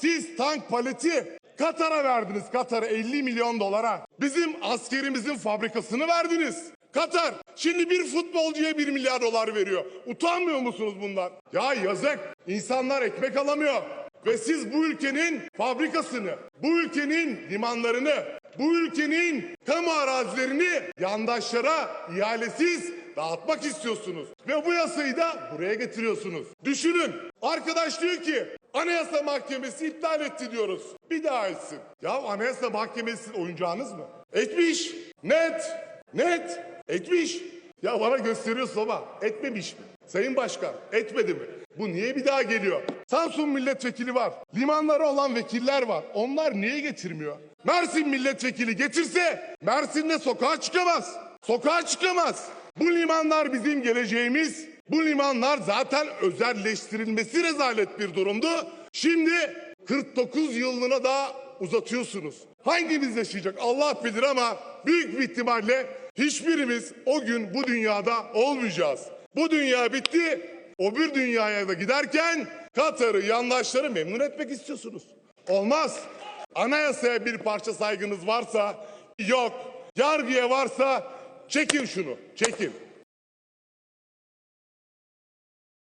siz tank paleti Katar'a verdiniz. Katar'a 50 milyon dolara. Bizim askerimizin fabrikasını verdiniz. Katar şimdi bir futbolcuya 1 milyar dolar veriyor. Utanmıyor musunuz bundan? Ya yazık. İnsanlar ekmek alamıyor. Ve siz bu ülkenin fabrikasını, bu ülkenin limanlarını, bu ülkenin kamu arazilerini yandaşlara ihalesiz dağıtmak istiyorsunuz. Ve bu yasayı da buraya getiriyorsunuz. Düşünün. Arkadaş diyor ki Anayasa Mahkemesi iptal etti diyoruz. Bir daha etsin. Ya Anayasa Mahkemesi oyuncağınız mı? Etmiş. Net. Net. Etmiş. Ya bana gösteriyorsun ama etmemiş mi? Sayın Başkan etmedi mi? Bu niye bir daha geliyor? Samsun milletvekili var. Limanlara olan vekiller var. Onlar niye getirmiyor? Mersin milletvekili getirse Mersin'de sokağa çıkamaz. Sokağa çıkamaz. Bu limanlar bizim geleceğimiz. Bu limanlar zaten özelleştirilmesi rezalet bir durumdu. Şimdi 49 yılına daha uzatıyorsunuz. Hangimiz yaşayacak Allah bilir ama büyük bir ihtimalle hiçbirimiz o gün bu dünyada olmayacağız. Bu dünya bitti. O bir dünyaya da giderken Katar'ı, yandaşları memnun etmek istiyorsunuz. Olmaz. Anayasaya bir parça saygınız varsa yok. Yargıya varsa çekin şunu. Çekin.